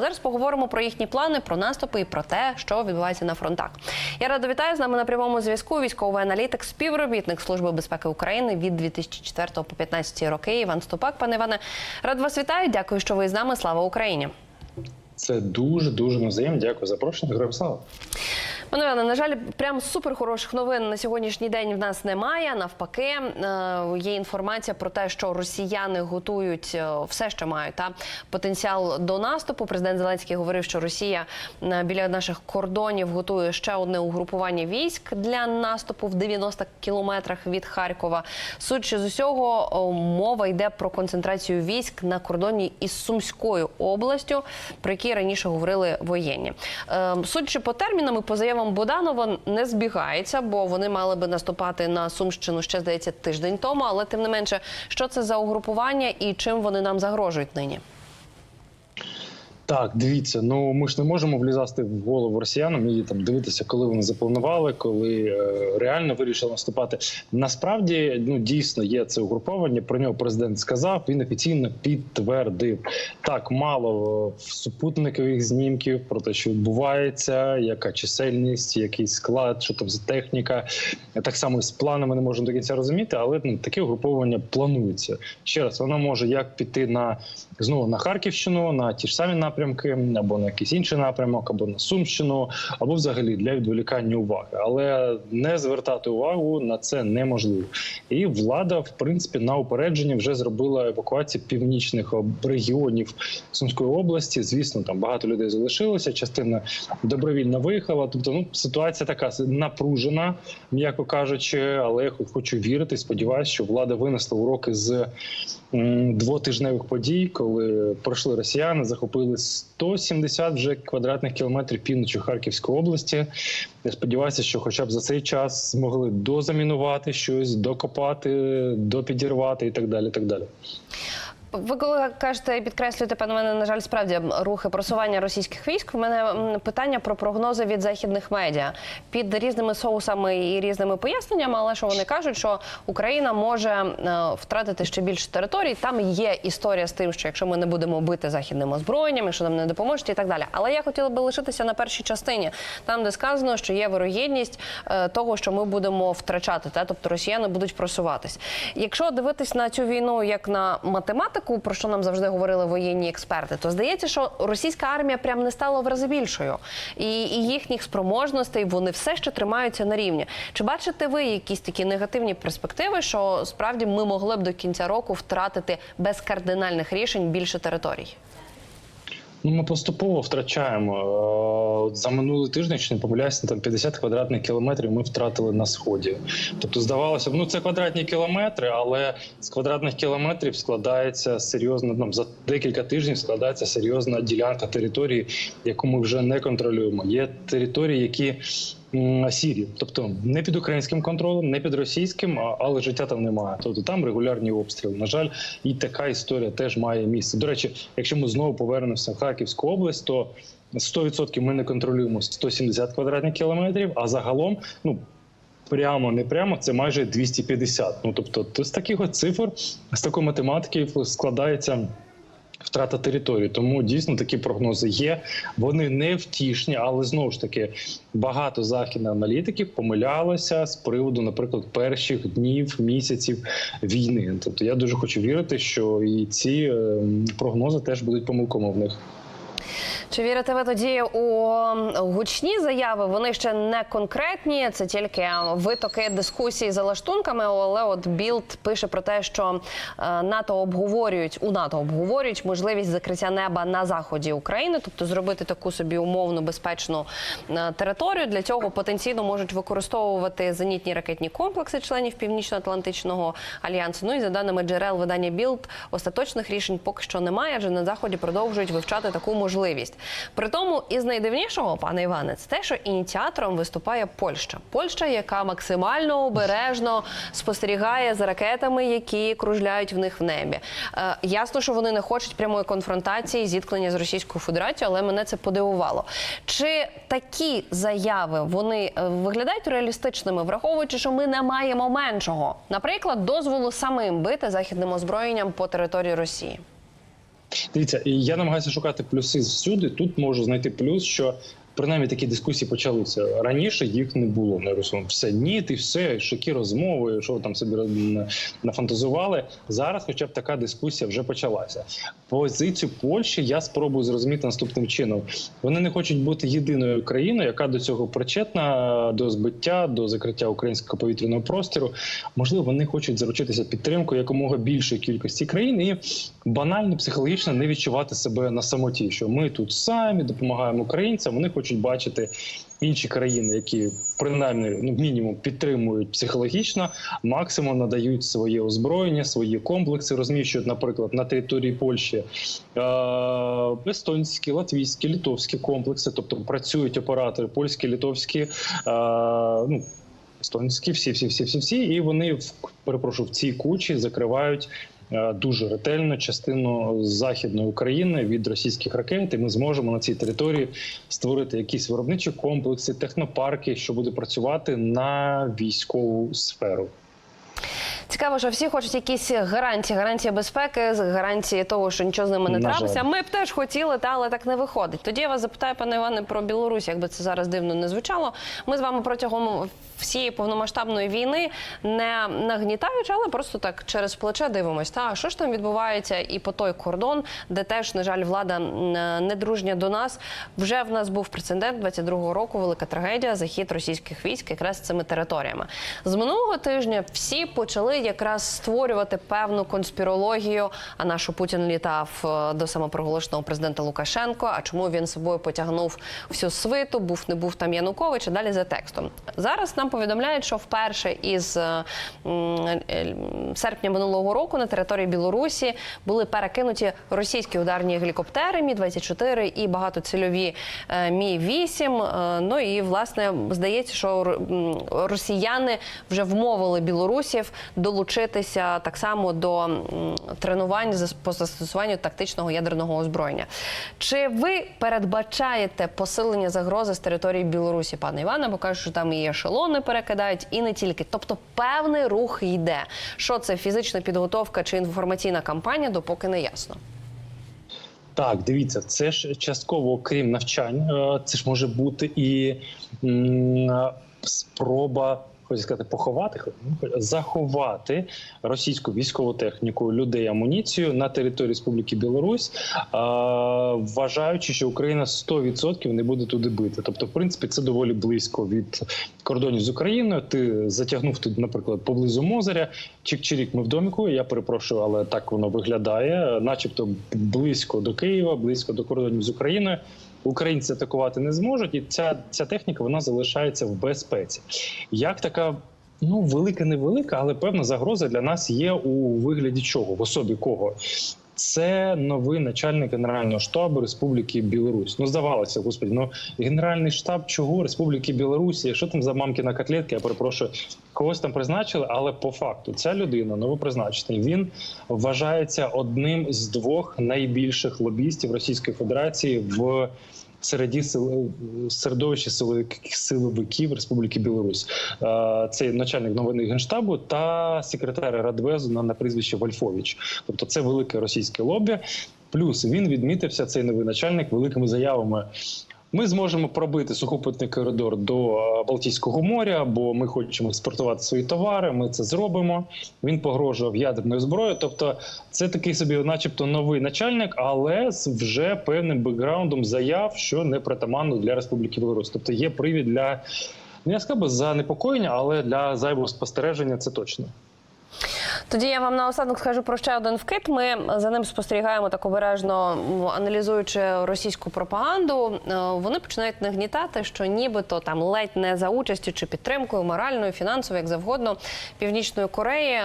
Зараз поговоримо про їхні плани, про наступи і про те, що відбувається на фронтах. Я рада вітаю з нами на прямому зв'язку. Військовий аналітик, співробітник Служби безпеки України від 2004 по 2015 роки. Іван Ступак. Пане Іване, рад вас вітаю. Дякую, що ви з нами. Слава Україні. Це дуже дуже музеєм. Дякую за запрошення. Героям слава. Пане Іване, на жаль, прям супер хороших новин на сьогоднішній день в нас немає. Навпаки, е, є інформація про те, що росіяни готують е, все, що мають та потенціал до наступу. Президент Зеленський говорив, що Росія е, біля наших кордонів готує ще одне угрупування військ для наступу в 90 кілометрах від Харкова. Судячи з усього, мова йде про концентрацію військ на кордоні із Сумською областю, про які раніше говорили воєнні. Судячи по термінам і по заявам Боданова, не збігається, бо вони мали би наступати на Сумщину ще здається тиждень тому. Але тим не менше, що це за угрупування і чим вони нам загрожують нині? Так, дивіться, ну ми ж не можемо влізати в голову росіянам і там дивитися, коли вони запланували, коли е, реально вирішили наступати. Насправді, ну дійсно є це угруповання. Про нього президент сказав. Він офіційно підтвердив так. Мало в супутникових знімків про те, що відбувається, яка чисельність, який склад, що там за техніка. Так само з планами не можемо до кінця розуміти, але ну, таке угруповання планується. Ще раз воно може як піти на знову на Харківщину, на ті ж самі напрямки, або на якийсь інший напрямок, або на Сумщину, або взагалі для відволікання уваги. Але не звертати увагу на це неможливо. І влада, в принципі, на упередження вже зробила евакуацію північних регіонів Сумської області. Звісно, там багато людей залишилося, частина добровільно виїхала. Тобто, ну ситуація така напружена, м'яко кажучи, але я хочу вірити. Сподіваюся, що влада винесла уроки з двотижневих подій, коли пройшли росіяни, захопили 170 вже квадратних кілометрів півночі Харківської області. Я сподіваюся, що хоча б за цей час змогли дозамінувати щось, докопати, допідірвати і так далі. І так далі. Ви коли кажете, підкреслюєте, пане мене, на жаль, справді рухи просування російських військ. У мене питання про прогнози від західних медіа під різними соусами і різними поясненнями, але що вони кажуть, що Україна може е, втратити ще більше територій. Там є історія з тим, що якщо ми не будемо бити західним озброєнням, якщо нам не допоможуть і так далі. Але я хотіла би лишитися на першій частині, там де сказано, що є вирогідність е, того, що ми будемо втрачати, та тобто росіяни будуть просуватись. Якщо дивитись на цю війну як на математику, про що нам завжди говорили воєнні експерти, то здається, що російська армія прям не стала в рази більшою, і, і їхніх спроможностей вони все ще тримаються на рівні. Чи бачите ви якісь такі негативні перспективи, що справді ми могли б до кінця року втратити без кардинальних рішень більше територій? Ну, ми поступово втрачаємо Е, за минулий тиждень, якщо не помиляюся, там 50 квадратних кілометрів ми втратили на сході. Тобто, здавалося б, ну це квадратні кілометри, але з квадратних кілометрів складається серйозна Ну, за декілька тижнів складається серйозна ділянка території, яку ми вже не контролюємо. Є території, які м, сірі, тобто не під українським контролем, не під російським, але життя там немає. Тобто там регулярні обстріли. На жаль, і така історія теж має місце. До речі, якщо ми знову повернемося в Харківську область, то 100% ми не контролюємо 170 квадратних кілометрів, а загалом, ну. Прямо не прямо, це майже 250. Ну тобто, то з таких цифр, з такої математики складається втрата території. Тому дійсно такі прогнози є. Вони не втішні, але знову ж таки багато західних аналітиків помилялося з приводу, наприклад, перших днів місяців війни. Тобто я дуже хочу вірити, що і ці е, прогнози теж будуть помилковими в них. Чи вірите ви тоді у гучні заяви? Вони ще не конкретні, це тільки витоки дискусії за лаштунками. Але от Білд пише про те, що е, НАТО обговорюють у НАТО обговорюють можливість закриття неба на заході України, тобто зробити таку собі умовно безпечну е, територію. Для цього потенційно можуть використовувати зенітні ракетні комплекси членів Північно-Атлантичного альянсу. Ну і за даними джерел видання Білд, остаточних рішень поки що немає, адже на заході продовжують вивчати таку можливість. При тому, із найдивнішого, пане Іване, це те, що ініціатором виступає Польща. Польща, яка максимально обережно спостерігає за ракетами, які кружляють в них в небі. Е, ясно, що вони не хочуть прямої конфронтації, зіткнення з Російською Федерацією, але мене це подивувало. Чи такі заяви вони е, виглядають реалістичними, враховуючи, що ми не маємо меншого, наприклад, дозволу самим бити західним озброєнням по території Росії? Дивіться, я намагаюся шукати плюси всюди. Тут можу знайти плюс, що принаймні такі дискусії почалися раніше. Їх не було Русу. Все ні, ти все, шокі розмови, що там собі на- нафантазували. Зараз, хоча б така дискусія вже почалася. Позицію Польщі я спробую зрозуміти наступним чином. Вони не хочуть бути єдиною країною, яка до цього причетна до збиття, до закриття українського повітряного простору. Можливо, вони хочуть заручитися підтримкою якомога більшої кількості країн і банально психологічно не відчувати себе на самоті, що ми тут самі допомагаємо українцям. Вони хочуть бачити інші країни, які принаймні ну мінімум підтримують психологічно, максимум надають своє озброєння, свої комплекси, розміщують, наприклад, на території Польщі е- естонські, латвійські, літовські комплекси, тобто працюють оператори польські, літовські. Е- ну, Естонські, всі, всі, всі, всі, всі, і вони перепрошую в цій кучі закривають дуже ретельно частину західної України від російських ракет. І ми зможемо на цій території створити якісь виробничі комплекси, технопарки, що буде працювати на військову сферу. Цікаво, що всі хочуть якісь гарантії, гарантії безпеки, гарантії того, що нічого з ними не трапиться. Ми б теж хотіли, та але так не виходить. Тоді я вас запитаю, пане Іване, про Білорусь, якби це зараз дивно не звучало. Ми з вами протягом всієї повномасштабної війни не нагнітаючи, але просто так через плече дивимось. Та що ж там відбувається, і по той кордон, де теж, на жаль, влада м, недружня до нас. Вже в нас був прецедент 22-го року. Велика трагедія, захід російських військ якраз цими територіями. З минулого тижня всі почали якраз створювати певну конспірологію. А нашу Путін літав е, до самопроголошеного президента Лукашенко. А чому він собою потягнув всю свиту? Був не був там Янукович. А далі за текстом. Зараз нам повідомляють, що вперше із е, е, серпня минулого року на території Білорусі були перекинуті російські ударні гелікоптери Мі 24 і багатоцільові е, Мі 8 Е, Ну і власне здається, що росіяни вже вмовили білорусів долучитися так само до тренувань по застосуванню тактичного ядерного озброєння. Чи ви передбачаєте посилення загрози з території Білорусі, пане Іване? Бо кажуть, що там і ешелони перекидають, і не тільки. Тобто певний рух йде. Що це фізична підготовка чи інформаційна кампанія, допоки не ясно. Так, дивіться, це ж частково, крім навчань, е, це ж може бути і спроба. Хочу сказати, поховати ну, заховати російську військову техніку, людей, амуніцію на території Республіки Білорусь, вважаючи, що Україна 100% не буде туди бити. Тобто, в принципі, це доволі близько від кордонів з Україною. Ти затягнув тут, наприклад, поблизу Мозеря. Чик-чирік, ми в доміку. Я перепрошую, але так воно виглядає, начебто близько до Києва, близько до кордонів з Україною. Українці атакувати не зможуть, і ця, ця техніка вона залишається в безпеці. Як така. Ну, велика, невелика, але певна загроза для нас є у вигляді чого? В особі кого? Це новий начальник Генерального штабу Республіки Білорусь. Ну, здавалося, господи, ну Генеральний штаб чого Республіки Білорусі? Що там за мамки на котлетки? Я перепрошую, когось там призначили, але по факту ця людина новопризначений. Він вважається одним з двох найбільших лобістів Російської Федерації в середі середовищі силовиків Республіки Білорусь. Е, Це начальник новини генштабу та секретар Радвезу на, на прізвище Вольфович. Тобто, це велике російське лобі. Плюс він відмітився цей новий начальник великими заявами. Ми зможемо пробити сухопутний коридор до е, Балтійського моря, бо ми хочемо експортувати свої товари. Ми це зробимо. Він погрожував ядерною зброєю. Тобто, це такий собі, начебто, новий начальник, але з вже певним бекграундом заяв, що не притаманно для Республіки Білорусь. Тобто є привід для не я сказав би занепокоєння, але для зайвого спостереження це точно. Тоді я вам наостанок скажу про ще один вкид. Ми за ним спостерігаємо так обережно, аналізуючи російську пропаганду. Е, Вони починають нагнітати, що нібито там ледь не за участю чи підтримкою моральною, фінансовою, як завгодно, Північної Кореї,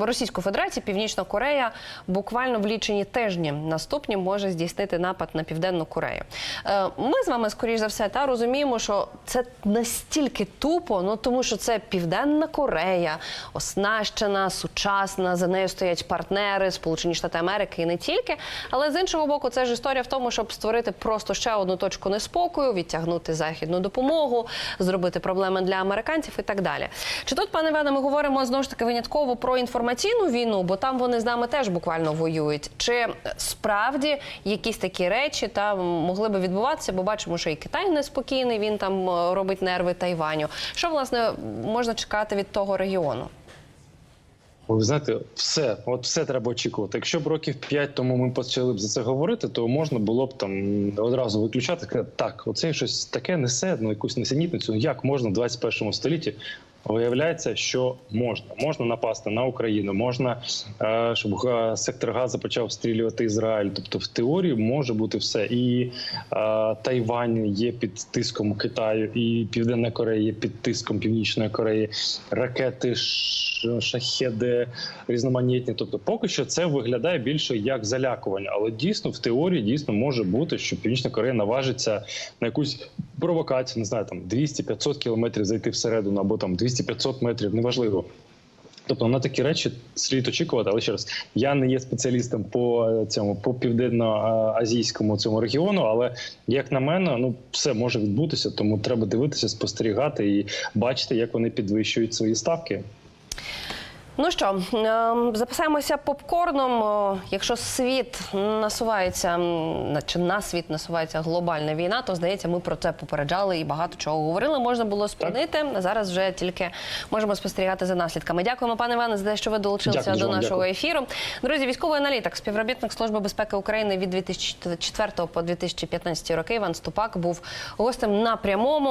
Російської Федерації, Північна Корея буквально в лічені тижні наступні може здійснити напад на Південну Корею. Е, Ми з вами, скоріш за все, та розуміємо, що це настільки тупо, ну тому що це Південна Корея, оснащена досвідчена, сучасна. За нею стоять партнери, Сполучені Штати Америки і не тільки. Але з іншого боку, це ж історія в тому, щоб створити просто ще одну точку неспокою, відтягнути західну допомогу, зробити проблеми для американців і так далі. Чи тут, пане Іване, ми говоримо знову ж таки винятково про інформаційну війну, бо там вони з нами теж буквально воюють. Чи справді якісь такі речі та могли би відбуватися? Бо бачимо, що і Китай неспокійний, він там е, робить нерви Тайваню. Що власне можна чекати від того регіону? Ви знаєте, все, от все треба очікувати. Якщо б років 5 тому ми почали б за це говорити, то можна було б там одразу виключати. Так, оце щось таке несе, ну якусь несенітницю. Як можна в 21 столітті? Виявляється, що можна. Можна напасти на Україну, можна е, щоб е, сектор Газа почав обстрілювати Ізраїль. Тобто, в теорії може бути все. І е, Тайвань є під тиском Китаю, і Південна Корея є під тиском Північної Кореї. Ракети шахеди різноманітні. Тобто, поки що це виглядає більше як залякування, але дійсно в теорії дійсно може бути, що Північна Корея наважиться на якусь провокацію, не знаю, там 200-500 кілометрів зайти всередину, або там 200-500 метрів, неважливо. Тобто на такі речі слід очікувати, але ще раз я не є спеціалістом по цьому по південно-азійському цьому регіону. Але як на мене, ну все може відбутися, тому треба дивитися, спостерігати і бачити, як вони підвищують свої ставки. Ну що, ем, записаємося попкорном. Якщо світ насувається, на- чи на світ насувається глобальна війна, то здається, ми про це попереджали і багато чого говорили. Можна було спинити. Зараз вже тільки можемо спостерігати за наслідками. Дякуємо, пане Іване, за те, що ви долучилися Дякую, до нашого дякую. ефіру. Друзі, військовий аналітик, співробітник Служби безпеки України від 2004 по 2015 роки. Іван Ступак був гостем на прямому.